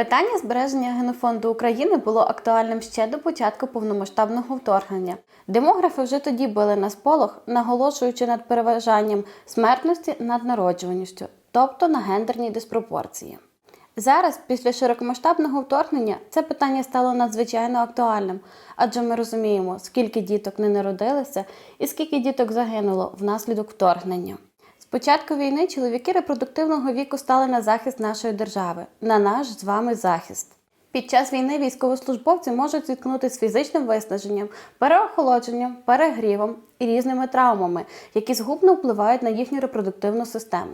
Питання збереження генофонду України було актуальним ще до початку повномасштабного вторгнення. Демографи вже тоді били на сполох, наголошуючи над переважанням смертності над народжуваністю, тобто на гендерній диспропорції. Зараз, після широкомасштабного вторгнення, це питання стало надзвичайно актуальним, адже ми розуміємо, скільки діток не народилося і скільки діток загинуло внаслідок вторгнення. Початку війни чоловіки репродуктивного віку стали на захист нашої держави, на наш з вами захист. Під час війни військовослужбовці можуть зіткнутися з фізичним виснаженням, переохолодженням, перегрівом і різними травмами, які згубно впливають на їхню репродуктивну систему.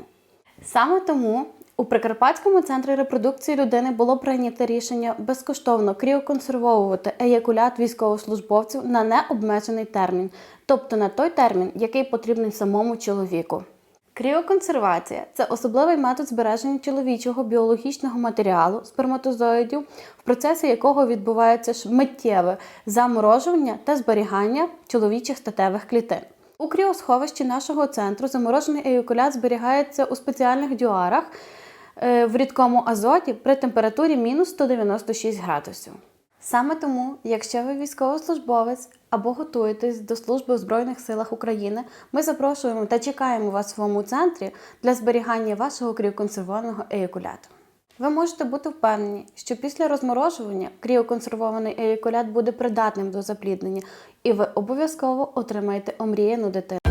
Саме тому у Прикарпатському центрі репродукції людини було прийнято рішення безкоштовно кріоконсервовувати еякулят військовослужбовців на необмежений термін, тобто на той термін, який потрібний самому чоловіку. Кріоконсервація це особливий метод збереження чоловічого біологічного матеріалу сперматозоїдів, в процесі якого відбувається миттєве заморожування та зберігання чоловічих статевих клітин. У кріосховищі нашого центру заморожений еякулят зберігається у спеціальних дюарах е, в рідкому азоті при температурі мінус 196 градусів. Саме тому, якщо ви військовослужбовець або готуєтесь до служби у Збройних силах України, ми запрошуємо та чекаємо вас в своєму центрі для зберігання вашого кріоконсервованого еякуляту. Ви можете бути впевнені, що після розморожування кріоконсервований еякулят буде придатним до запліднення, і ви обов'язково отримаєте омріяну дитину.